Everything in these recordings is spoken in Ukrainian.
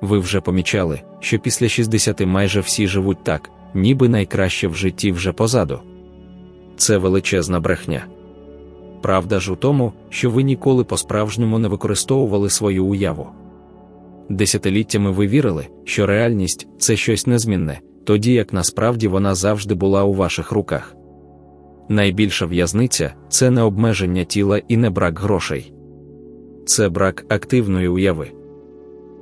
Ви вже помічали, що після 60 майже всі живуть так, ніби найкраще в житті вже позаду. Це величезна брехня. Правда ж у тому, що ви ніколи по-справжньому не використовували свою уяву. Десятиліттями ви вірили, що реальність це щось незмінне, тоді як насправді вона завжди була у ваших руках. Найбільша в'язниця це не обмеження тіла і не брак грошей, це брак активної уяви.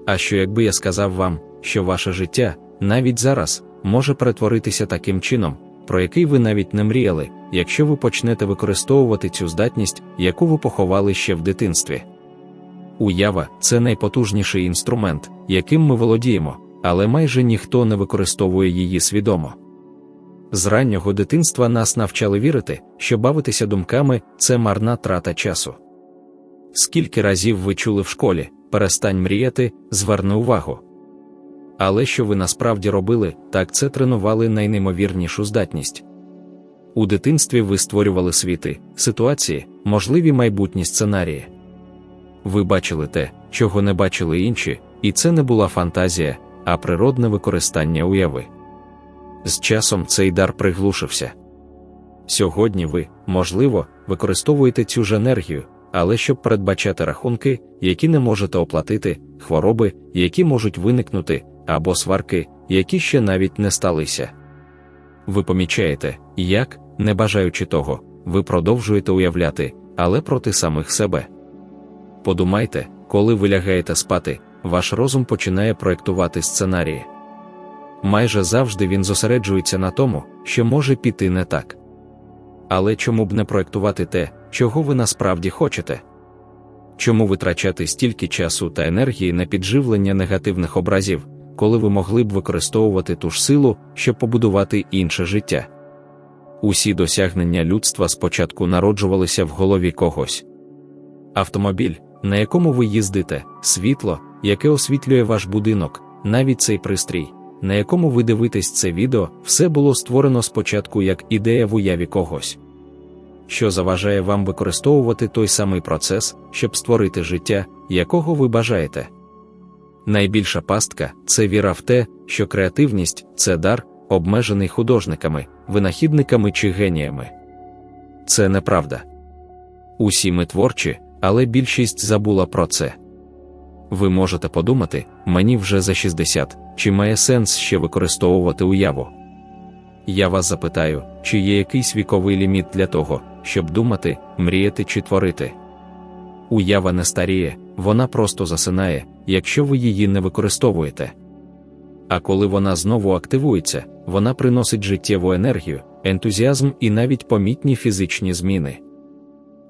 А що якби я сказав вам, що ваше життя, навіть зараз, може перетворитися таким чином, про який ви навіть не мріяли, якщо ви почнете використовувати цю здатність, яку ви поховали ще в дитинстві. Уява це найпотужніший інструмент, яким ми володіємо, але майже ніхто не використовує її свідомо. З раннього дитинства нас навчали вірити, що бавитися думками це марна трата часу. Скільки разів ви чули в школі, перестань мріяти, зверни увагу. Але що ви насправді робили, так це тренували найнеймовірнішу здатність. У дитинстві ви створювали світи, ситуації, можливі майбутні сценарії. Ви бачили те, чого не бачили інші, і це не була фантазія, а природне використання уяви. З часом цей дар приглушився. Сьогодні ви, можливо, використовуєте цю ж енергію, але щоб передбачати рахунки, які не можете оплатити, хвороби, які можуть виникнути, або сварки, які ще навіть не сталися. Ви помічаєте, як, не бажаючи того, ви продовжуєте уявляти, але проти самих себе. Подумайте, коли ви лягаєте спати, ваш розум починає проєктувати сценарії. Майже завжди він зосереджується на тому, що може піти не так. Але чому б не проєктувати те, чого ви насправді хочете? Чому витрачати стільки часу та енергії на підживлення негативних образів, коли ви могли б використовувати ту ж силу, щоб побудувати інше життя? Усі досягнення людства спочатку народжувалися в голові когось. Автомобіль, на якому ви їздите, світло, яке освітлює ваш будинок, навіть цей пристрій, на якому ви дивитесь це відео, все було створено спочатку як ідея в уяві когось. Що заважає вам використовувати той самий процес, щоб створити життя, якого ви бажаєте. Найбільша пастка це віра в те, що креативність це дар, обмежений художниками, винахідниками чи геніями. Це неправда. Усі ми творчі, але більшість забула про це. Ви можете подумати, мені вже за 60, чи має сенс ще використовувати уяву. Я вас запитаю, чи є якийсь віковий ліміт для того, щоб думати, мріяти чи творити. Уява не старіє, вона просто засинає, якщо ви її не використовуєте. А коли вона знову активується, вона приносить життєву енергію, ентузіазм і навіть помітні фізичні зміни.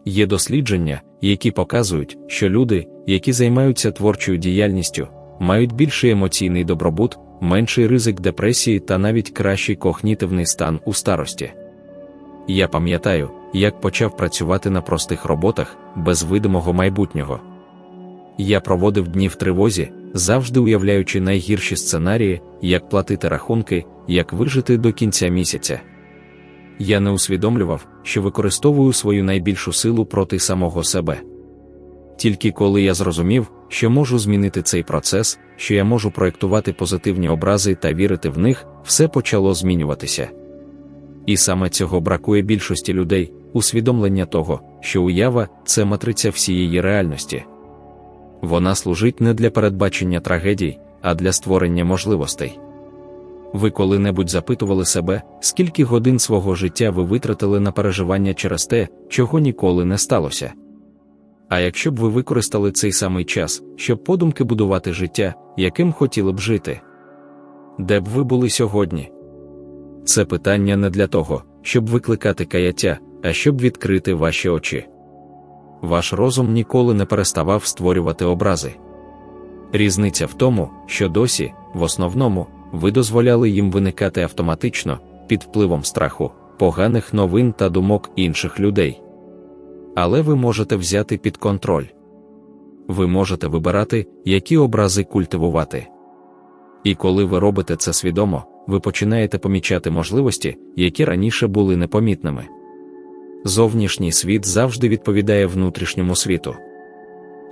Є дослідження, які показують, що люди, які займаються творчою діяльністю, мають більший емоційний добробут, менший ризик депресії та навіть кращий когнітивний стан у старості. Я пам'ятаю, як почав працювати на простих роботах без видимого майбутнього. Я проводив дні в тривозі, завжди уявляючи найгірші сценарії, як платити рахунки, як вижити до кінця місяця. Я не усвідомлював, що використовую свою найбільшу силу проти самого себе. Тільки коли я зрозумів, що можу змінити цей процес, що я можу проєктувати позитивні образи та вірити в них, все почало змінюватися. І саме цього бракує більшості людей, усвідомлення того, що уява це матриця всієї реальності. Вона служить не для передбачення трагедій, а для створення можливостей. Ви коли-небудь запитували себе, скільки годин свого життя ви витратили на переживання через те, чого ніколи не сталося. А якщо б ви використали цей самий час, щоб подумки будувати життя, яким хотіли б жити? Де б ви були сьогодні? Це питання не для того, щоб викликати каяття, а щоб відкрити ваші очі. Ваш розум ніколи не переставав створювати образи. Різниця в тому, що досі, в основному, ви дозволяли їм виникати автоматично, під впливом страху, поганих новин та думок інших людей. Але ви можете взяти під контроль. Ви можете вибирати, які образи культивувати. І коли ви робите це свідомо, ви починаєте помічати можливості, які раніше були непомітними. Зовнішній світ завжди відповідає внутрішньому світу.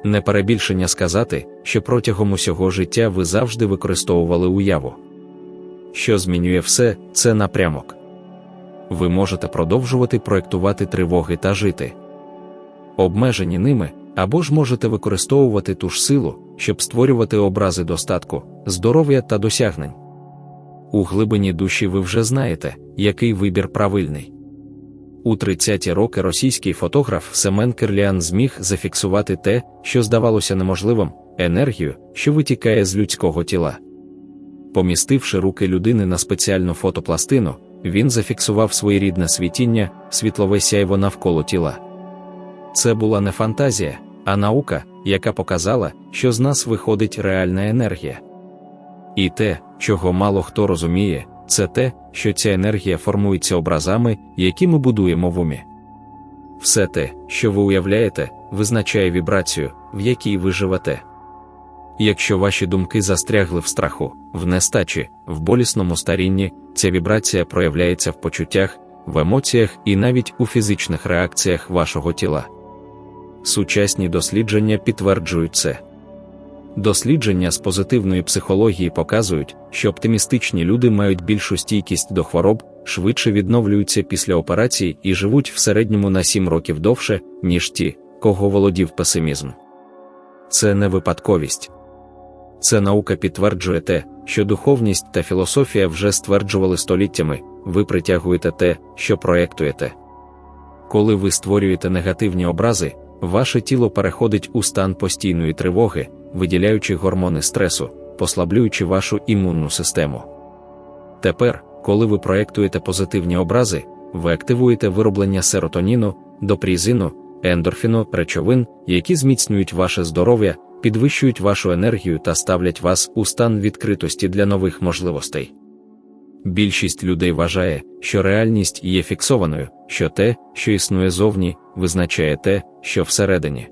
Не перебільшення сказати, що протягом усього життя ви завжди використовували уяву. Що змінює все, це напрямок. Ви можете продовжувати проектувати тривоги та жити. Обмежені ними, або ж можете використовувати ту ж силу, щоб створювати образи достатку, здоров'я та досягнень. У глибині душі ви вже знаєте, який вибір правильний. У 30-ті роки російський фотограф Семен Кирліан зміг зафіксувати те, що здавалося неможливим енергію, що витікає з людського тіла. Помістивши руки людини на спеціальну фотопластину, він зафіксував своєрідне світіння, світлове сяйво навколо тіла. Це була не фантазія, а наука, яка показала, що з нас виходить реальна енергія. І те, чого мало хто розуміє, це те, що ця енергія формується образами, які ми будуємо в умі. Все те, що ви уявляєте, визначає вібрацію, в якій ви живете. Якщо ваші думки застрягли в страху, в нестачі, в болісному старінні, ця вібрація проявляється в почуттях, в емоціях і навіть у фізичних реакціях вашого тіла. Сучасні дослідження підтверджують це. Дослідження з позитивної психології показують, що оптимістичні люди мають більшу стійкість до хвороб, швидше відновлюються після операцій і живуть в середньому на 7 років довше, ніж ті, кого володів песимізм. Це не випадковість. Це наука підтверджує те, що духовність та філософія вже стверджували століттями, ви притягуєте те, що проєктуєте. Коли ви створюєте негативні образи, ваше тіло переходить у стан постійної тривоги, виділяючи гормони стресу, послаблюючи вашу імунну систему. Тепер, коли ви проєктуєте позитивні образи, ви активуєте вироблення серотоніну, допрізину, ендорфіну, речовин, які зміцнюють ваше здоров'я, підвищують вашу енергію та ставлять вас у стан відкритості для нових можливостей. Більшість людей вважає, що реальність є фіксованою, що те, що існує зовні, визначає те, що всередині.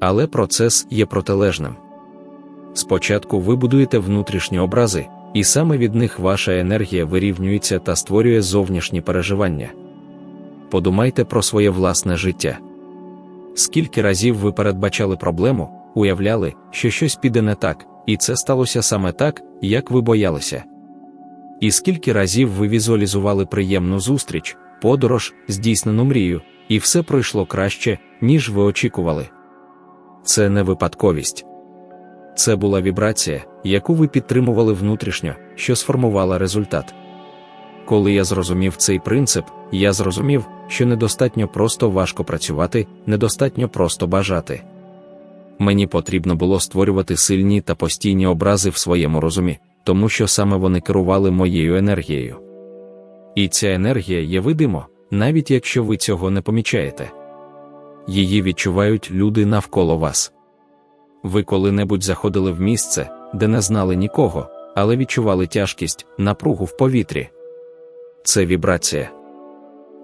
Але процес є протилежним. Спочатку ви будуєте внутрішні образи, і саме від них ваша енергія вирівнюється та створює зовнішні переживання. Подумайте про своє власне життя. Скільки разів ви передбачали проблему, уявляли, що щось піде не так, і це сталося саме так, як ви боялися. І скільки разів ви візуалізували приємну зустріч, подорож, здійснену мрію, і все пройшло краще, ніж ви очікували. Це не випадковість. Це була вібрація, яку ви підтримували внутрішньо, що сформувала результат. Коли я зрозумів цей принцип, я зрозумів, що недостатньо просто важко працювати, недостатньо просто бажати. Мені потрібно було створювати сильні та постійні образи в своєму розумі, тому що саме вони керували моєю енергією. І ця енергія є видимо, навіть якщо ви цього не помічаєте. Її відчувають люди навколо вас. Ви коли-небудь заходили в місце, де не знали нікого, але відчували тяжкість, напругу в повітрі. Це вібрація.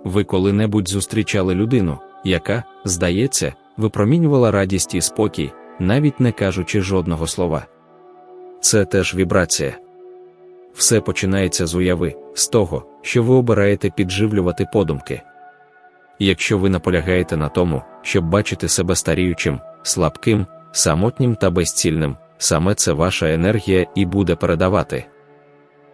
Ви коли-небудь зустрічали людину, яка, здається, випромінювала радість і спокій, навіть не кажучи жодного слова. Це теж вібрація. Все починається з уяви, з того, що ви обираєте підживлювати подумки. Якщо ви наполягаєте на тому, щоб бачити себе старіючим, слабким, самотнім та безцільним, саме це ваша енергія і буде передавати.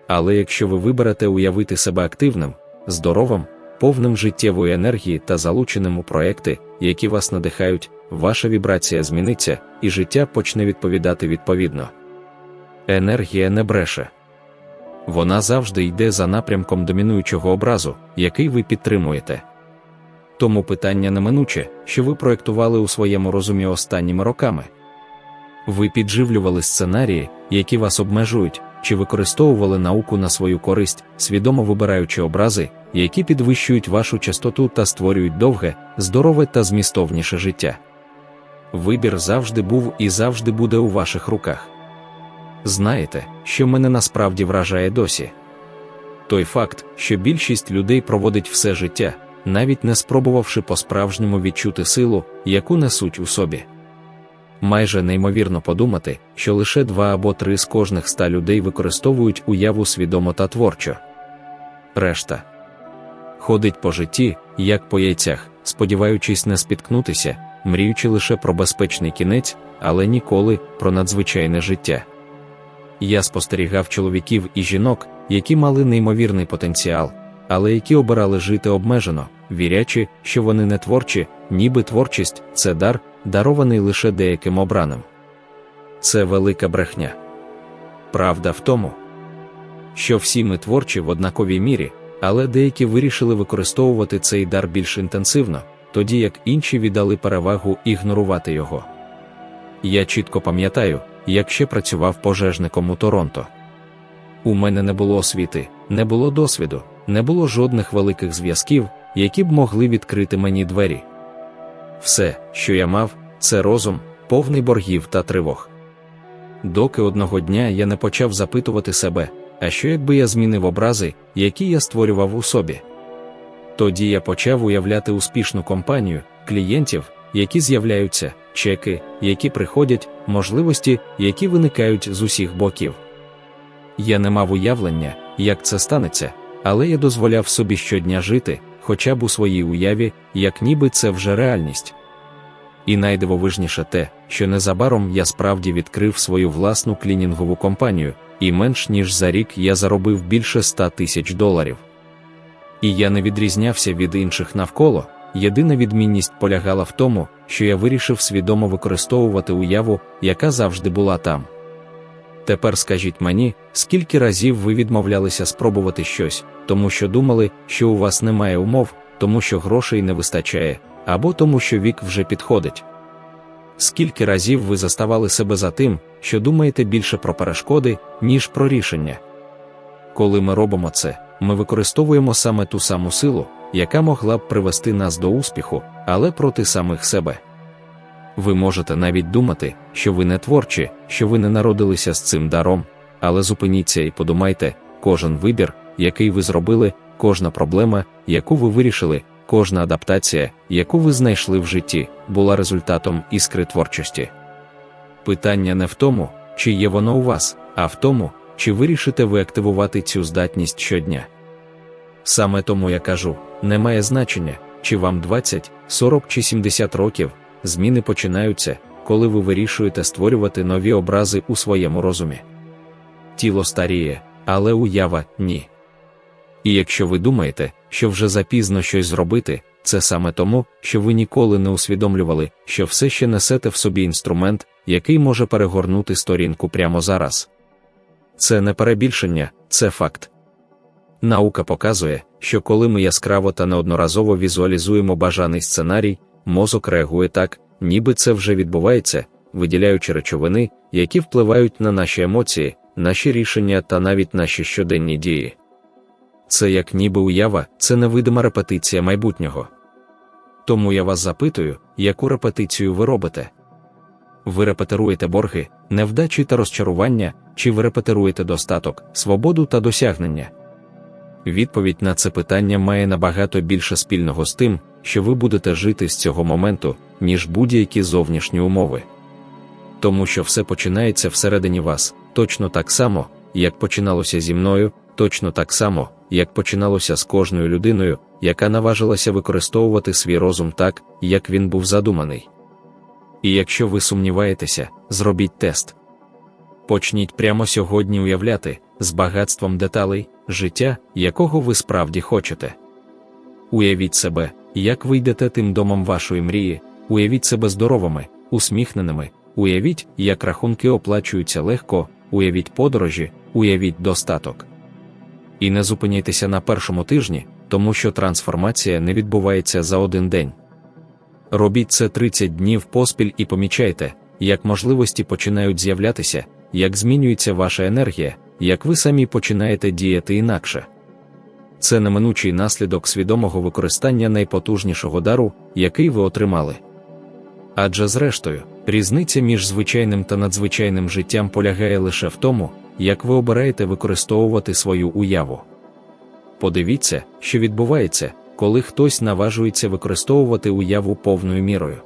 Але якщо ви виберете уявити себе активним, здоровим, повним життєвої енергії та залученим у проекти, які вас надихають, ваша вібрація зміниться, і життя почне відповідати відповідно. Енергія не бреше. Вона завжди йде за напрямком домінуючого образу, який ви підтримуєте. Тому питання неминуче, що ви проєктували у своєму розумі останніми роками. Ви підживлювали сценарії, які вас обмежують, чи використовували науку на свою користь, свідомо вибираючи образи, які підвищують вашу частоту та створюють довге, здорове та змістовніше життя. Вибір завжди був і завжди буде у ваших руках. Знаєте, що мене насправді вражає досі? Той факт, що більшість людей проводить все життя, навіть не спробувавши по-справжньому відчути силу, яку несуть у собі. Майже неймовірно подумати, що лише два або три з кожних ста людей використовують уяву свідомо та творчо. Решта ходить по житті, як по яйцях, сподіваючись не спіткнутися, мріючи лише про безпечний кінець, але ніколи про надзвичайне життя. Я спостерігав чоловіків і жінок, які мали неймовірний потенціал, але які обирали жити обмежено, вірячи, що вони не творчі, ніби творчість це дар, дарований лише деяким обраним. Це велика брехня. Правда в тому, що всі ми творчі в однаковій мірі, але деякі вирішили використовувати цей дар більш інтенсивно, тоді як інші віддали перевагу ігнорувати його. Я чітко пам'ятаю, як ще працював пожежником у Торонто. У мене не було освіти, не було досвіду, не було жодних великих зв'язків, які б могли відкрити мені двері. Все, що я мав, це розум, повний боргів та тривог. Доки одного дня я не почав запитувати себе, а що якби я змінив образи, які я створював у собі. Тоді я почав уявляти успішну компанію, клієнтів, які з'являються, чеки, які приходять, можливості, які виникають з усіх боків. Я не мав уявлення, як це станеться, але я дозволяв собі щодня жити, хоча б у своїй уяві, як ніби це вже реальність. І найдивовижніше те, що незабаром я справді відкрив свою власну клінінгову компанію, і менш ніж за рік я заробив більше 100 тисяч доларів. І я не відрізнявся від інших навколо. Єдина відмінність полягала в тому, що я вирішив свідомо використовувати уяву, яка завжди була там. Тепер скажіть мені, скільки разів ви відмовлялися спробувати щось, тому що думали, що у вас немає умов, тому що грошей не вистачає, або тому, що вік вже підходить. Скільки разів ви заставали себе за тим, що думаєте більше про перешкоди, ніж про рішення? Коли ми робимо це, ми використовуємо саме ту саму силу, яка могла б привести нас до успіху, але проти самих себе. Ви можете навіть думати, що ви не творчі, що ви не народилися з цим даром, але зупиніться і подумайте, кожен вибір, який ви зробили, кожна проблема, яку ви вирішили, кожна адаптація, яку ви знайшли в житті, була результатом іскри творчості. Питання не в тому, чи є воно у вас, а в тому, чи вирішите ви активувати цю здатність щодня. Саме тому я кажу: немає значення, чи вам 20, 40 чи 70 років, зміни починаються, коли ви вирішуєте створювати нові образи у своєму розумі. Тіло старіє, але уява ні. І якщо ви думаєте, що вже запізно щось зробити, це саме тому, що ви ніколи не усвідомлювали, що все ще несете в собі інструмент, який може перегорнути сторінку прямо зараз. Це не перебільшення, це факт. Наука показує, що коли ми яскраво та неодноразово візуалізуємо бажаний сценарій, мозок реагує так, ніби це вже відбувається, виділяючи речовини, які впливають на наші емоції, наші рішення та навіть наші щоденні дії. Це як ніби уява, це невидима репетиція майбутнього. Тому я вас запитую, яку репетицію ви робите? Ви репетируєте борги, невдачі та розчарування, чи ви репетируєте достаток, свободу та досягнення? Відповідь на це питання має набагато більше спільного з тим, що ви будете жити з цього моменту, ніж будь-які зовнішні умови. Тому що все починається всередині вас, точно так само, як починалося зі мною, точно так само, як починалося з кожною людиною, яка наважилася використовувати свій розум так, як він був задуманий. І якщо ви сумніваєтеся, зробіть тест. Почніть прямо сьогодні уявляти з багатством деталей життя, якого ви справді хочете. Уявіть себе, як ви йдете тим домом вашої мрії, уявіть себе здоровими, усміхненими, уявіть, як рахунки оплачуються легко, уявіть подорожі, уявіть достаток. І не зупиняйтеся на першому тижні, тому що трансформація не відбувається за один день. Робіть це 30 днів поспіль і помічайте, як можливості починають з'являтися, як змінюється ваша енергія, як ви самі починаєте діяти інакше. Це неминучий наслідок свідомого використання найпотужнішого дару, який ви отримали. Адже, зрештою, різниця між звичайним та надзвичайним життям полягає лише в тому, як ви обираєте використовувати свою уяву. Подивіться, що відбувається, коли хтось наважується використовувати уяву повною мірою.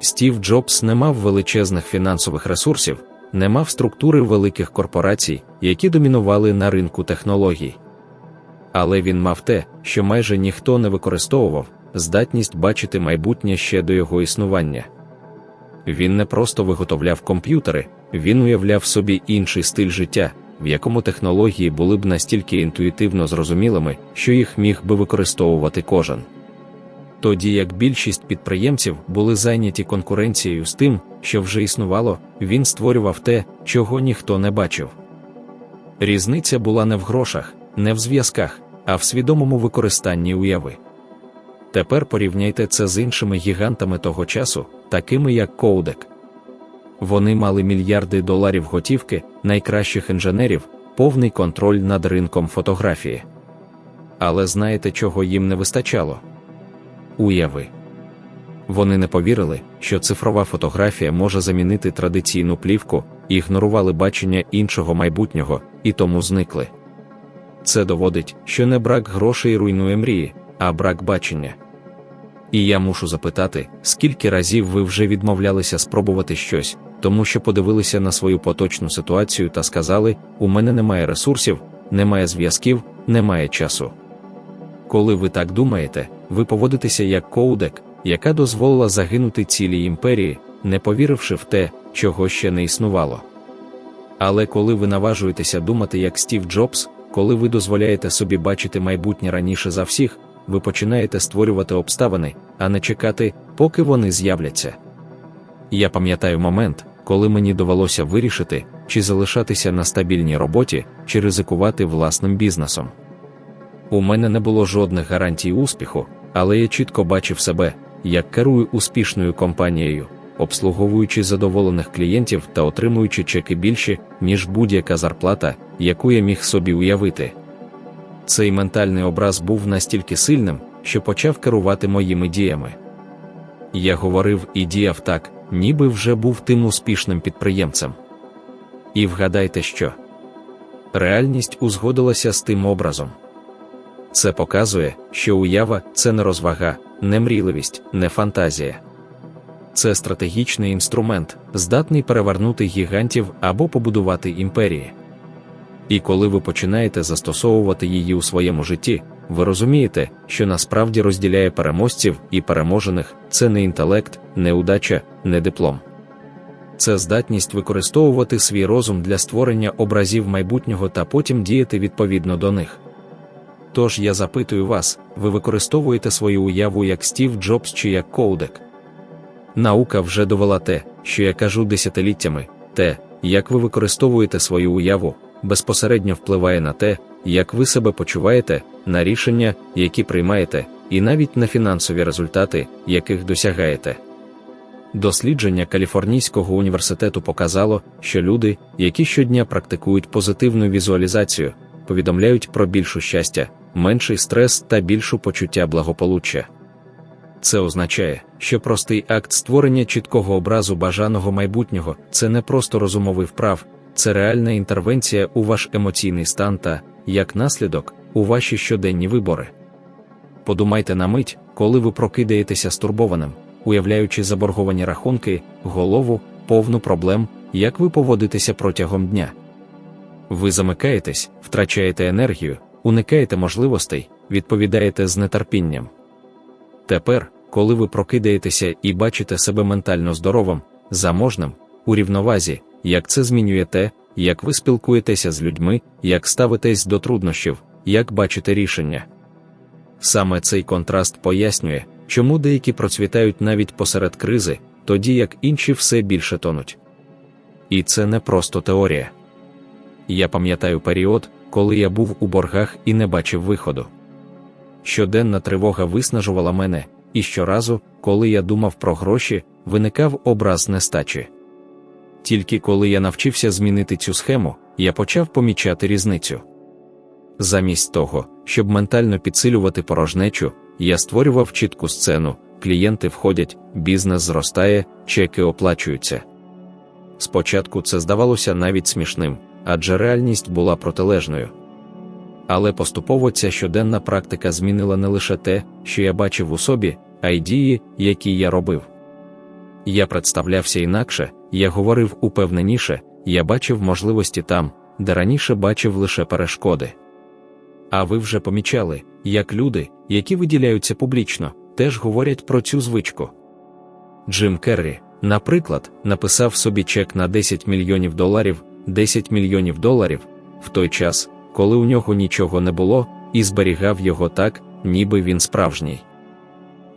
Стів Джобс не мав величезних фінансових ресурсів, не мав структури великих корпорацій, які домінували на ринку технологій. Але він мав те, що майже ніхто не використовував здатність бачити майбутнє ще до його існування. Він не просто виготовляв комп'ютери, він уявляв собі інший стиль життя, в якому технології були б настільки інтуїтивно зрозумілими, що їх міг би використовувати кожен. Тоді як більшість підприємців були зайняті конкуренцією з тим, що вже існувало, він створював те, чого ніхто не бачив. Різниця була не в грошах, не в зв'язках, а в свідомому використанні уяви. Тепер порівняйте це з іншими гігантами того часу, такими як Коудек. Вони мали мільярди доларів готівки, найкращих інженерів, повний контроль над ринком фотографії. Але знаєте, чого їм не вистачало? Уяви. Вони не повірили, що цифрова фотографія може замінити традиційну плівку, ігнорували бачення іншого майбутнього і тому зникли. Це доводить, що не брак грошей руйнує мрії, а брак бачення. І я мушу запитати, скільки разів ви вже відмовлялися спробувати щось, тому що подивилися на свою поточну ситуацію та сказали: у мене немає ресурсів, немає зв'язків, немає часу. Коли ви так думаєте, ви поводитеся як коудек, яка дозволила загинути цілій імперії, не повіривши в те, чого ще не існувало. Але коли ви наважуєтеся думати як Стів Джобс, коли ви дозволяєте собі бачити майбутнє раніше за всіх, ви починаєте створювати обставини, а не чекати, поки вони з'являться. Я пам'ятаю момент, коли мені довелося вирішити, чи залишатися на стабільній роботі, чи ризикувати власним бізнесом. У мене не було жодних гарантій успіху, але я чітко бачив себе, як керую успішною компанією, обслуговуючи задоволених клієнтів та отримуючи чеки більші, ніж будь-яка зарплата, яку я міг собі уявити. Цей ментальний образ був настільки сильним, що почав керувати моїми діями. Я говорив і діяв так, ніби вже був тим успішним підприємцем. І вгадайте, що реальність узгодилася з тим образом. Це показує, що уява це не розвага, не мрійливість, не фантазія. Це стратегічний інструмент, здатний перевернути гігантів або побудувати імперії. І коли ви починаєте застосовувати її у своєму житті, ви розумієте, що насправді розділяє переможців і переможених це не інтелект, не удача, не диплом. Це здатність використовувати свій розум для створення образів майбутнього та потім діяти відповідно до них. Тож я запитую вас, ви використовуєте свою уяву як Стів Джобс чи як Коудек? Наука вже довела те, що я кажу десятиліттями, те, як ви використовуєте свою уяву, безпосередньо впливає на те, як ви себе почуваєте, на рішення, які приймаєте, і навіть на фінансові результати, яких досягаєте. Дослідження Каліфорнійського університету показало, що люди, які щодня практикують позитивну візуалізацію, повідомляють про більшу щастя, менший стрес та більшу почуття благополуччя. Це означає, що простий акт створення чіткого образу бажаного майбутнього це не просто розумовий вправ, це реальна інтервенція у ваш емоційний стан та, як наслідок, у ваші щоденні вибори. Подумайте на мить, коли ви прокидаєтеся стурбованим, уявляючи заборговані рахунки, голову, повну проблем, як ви поводитеся протягом дня. Ви замикаєтесь, втрачаєте енергію, уникаєте можливостей, відповідаєте з нетерпінням. Тепер, коли ви прокидаєтеся і бачите себе ментально здоровим, заможним, у рівновазі, як це змінює те, як ви спілкуєтеся з людьми, як ставитесь до труднощів, як бачите рішення. Саме цей контраст пояснює, чому деякі процвітають навіть посеред кризи, тоді як інші все більше тонуть. І це не просто теорія. Я пам'ятаю період, коли я був у боргах і не бачив виходу. Щоденна тривога виснажувала мене, і щоразу, коли я думав про гроші, виникав образ нестачі. Тільки коли я навчився змінити цю схему, я почав помічати різницю. Замість того, щоб ментально підсилювати порожнечу, я створював чітку сцену, клієнти входять, бізнес зростає, чеки оплачуються. Спочатку це здавалося навіть смішним, адже реальність була протилежною. Але поступово ця щоденна практика змінила не лише те, що я бачив у собі, а й дії, які я робив. Я представлявся інакше, я говорив упевненіше, я бачив можливості там, де раніше бачив лише перешкоди. А ви вже помічали, як люди, які виділяються публічно, теж говорять про цю звичку. Джим Керрі, наприклад, написав собі чек на 10 мільйонів доларів, 10 мільйонів доларів в той час, коли у нього нічого не було, і зберігав його так, ніби він справжній.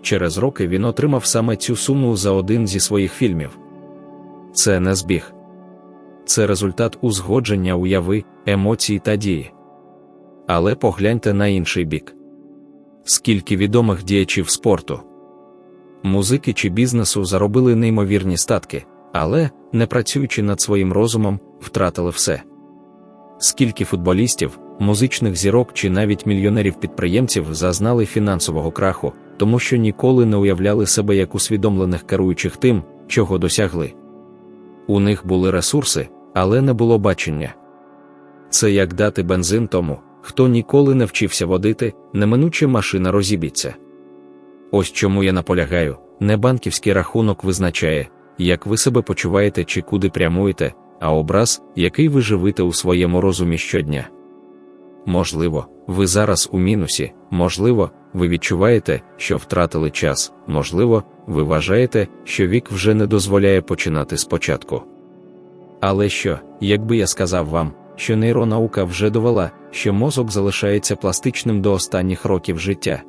Через роки він отримав саме цю суму за один зі своїх фільмів. Це не збіг, це результат узгодження уяви, емоцій та дії. Але погляньте на інший бік. Скільки відомих діячів спорту, музики чи бізнесу заробили неймовірні статки, але, не працюючи над своїм розумом, втратили все. Скільки футболістів, музичних зірок чи навіть мільйонерів-підприємців зазнали фінансового краху, тому що ніколи не уявляли себе як усвідомлених керуючих тим, чого досягли. У них були ресурси, але не було бачення. Це як дати бензин тому, хто ніколи не вчився водити, неминуче машина розіб'ється. Ось чому я наполягаю, не банківський рахунок визначає, як ви себе почуваєте чи куди прямуєте, а образ, який ви живете у своєму розумі щодня. Можливо, ви зараз у мінусі, можливо, ви відчуваєте, що втратили час, можливо, ви вважаєте, що вік вже не дозволяє починати спочатку. Але що, якби я сказав вам, що нейронаука вже довела, що мозок залишається пластичним до останніх років життя?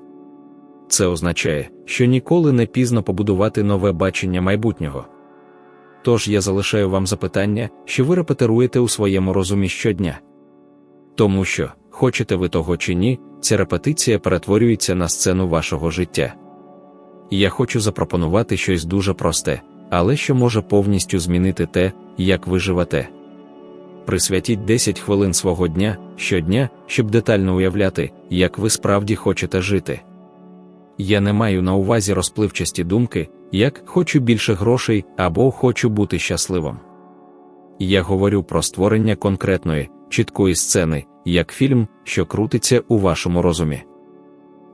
Це означає, що ніколи не пізно побудувати нове бачення майбутнього. Тож я залишаю вам запитання, що ви репетируєте у своєму розумі щодня. Тому що, хочете ви того чи ні, ця репетиція перетворюється на сцену вашого життя. Я хочу запропонувати щось дуже просте, але що може повністю змінити те, як ви живете. Присвятіть 10 хвилин свого дня щодня, щоб детально уявляти, як ви справді хочете жити. Я не маю на увазі розпливчасті думки, як хочу більше грошей або хочу бути щасливим. Я говорю про створення конкретної, чіткої сцени, як фільм, що крутиться у вашому розумі.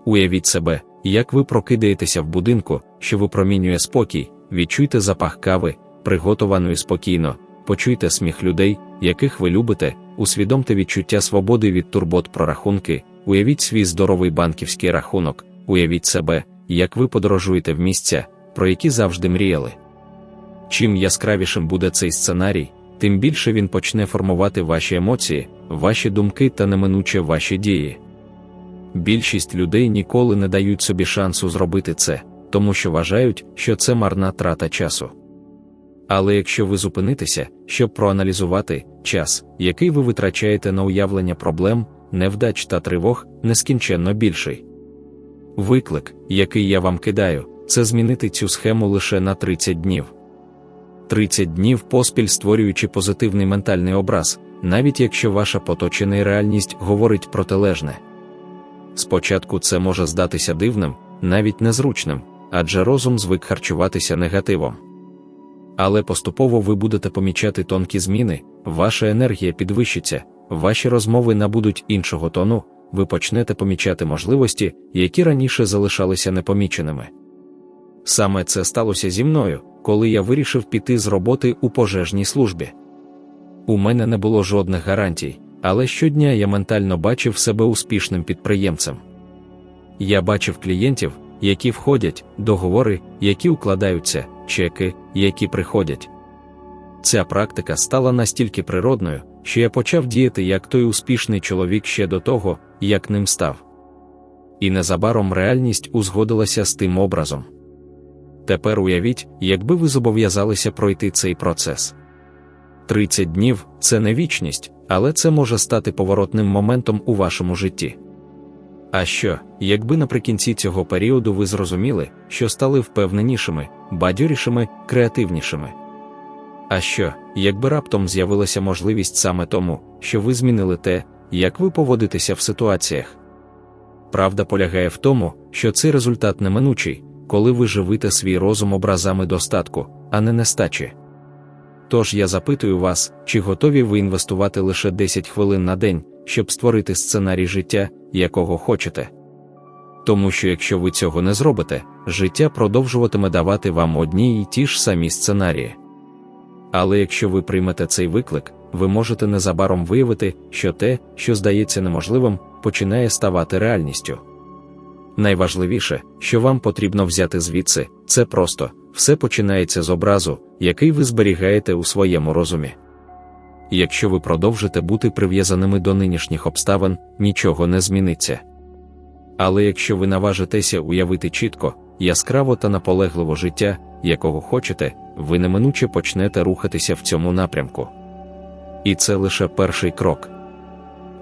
Уявіть себе, як ви прокидаєтеся в будинку, що випромінює спокій, відчуйте запах кави, приготованої спокійно, почуйте сміх людей, яких ви любите, усвідомте відчуття свободи від турбот про рахунки, уявіть свій здоровий банківський рахунок, уявіть себе, як ви подорожуєте в місця, про які завжди мріяли. Чим яскравішим буде цей сценарій, тим більше він почне формувати ваші емоції, ваші думки та неминуче ваші дії. Більшість людей ніколи не дають собі шансу зробити це, тому що вважають, що це марна трата часу. Але якщо ви зупинитеся, щоб проаналізувати час, який ви витрачаєте на уявлення проблем, невдач та тривог, нескінченно більший. Виклик, який я вам кидаю, це змінити цю схему лише на 30 днів. 30 днів поспіль створюючи позитивний ментальний образ, навіть якщо ваша поточена і реальність говорить протилежне. Спочатку це може здатися дивним, навіть незручним, адже розум звик харчуватися негативом. Але поступово ви будете помічати тонкі зміни, ваша енергія підвищиться, ваші розмови набудуть іншого тону, ви почнете помічати можливості, які раніше залишалися непоміченими. Саме це сталося зі мною, коли я вирішив піти з роботи у пожежній службі. У мене не було жодних гарантій, але щодня я ментально бачив себе успішним підприємцем. Я бачив клієнтів, які входять, договори, які укладаються, чеки, які приходять. Ця практика стала настільки природною, що я почав діяти як той успішний чоловік ще до того, як ним став. І незабаром реальність узгодилася з тим образом. Тепер уявіть, якби ви зобов'язалися пройти цей процес. 30 днів це не вічність, але це може стати поворотним моментом у вашому житті. А що, якби наприкінці цього періоду ви зрозуміли, що стали впевненішими, бадьорішими, креативнішими? А що, якби раптом з'явилася можливість саме тому, що ви змінили те, як ви поводитеся в ситуаціях? Правда полягає в тому, що цей результат неминучий, коли ви живите свій розум образами достатку, а не нестачі. Тож я запитую вас, чи готові ви інвестувати лише 10 хвилин на день, щоб створити сценарій життя, якого хочете. Тому що якщо ви цього не зробите, життя продовжуватиме давати вам одні й ті ж самі сценарії. Але якщо ви приймете цей виклик, ви можете незабаром виявити, що те, що здається неможливим, починає ставати реальністю. Найважливіше, що вам потрібно взяти звідси, це просто все починається з образу, який ви зберігаєте у своєму розумі. Якщо ви продовжите бути прив'язаними до нинішніх обставин, нічого не зміниться. Але якщо ви наважитеся уявити чітко, яскраво та наполегливо життя, якого хочете, ви неминуче почнете рухатися в цьому напрямку. І це лише перший крок.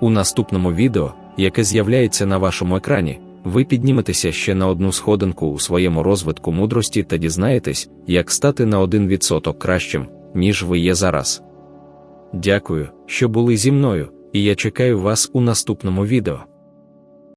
У наступному відео, яке з'являється на вашому екрані, ви підніметеся ще на одну сходинку у своєму розвитку мудрості та дізнаєтесь, як стати на 1% кращим, ніж ви є зараз. Дякую, що були зі мною, і я чекаю вас у наступному відео.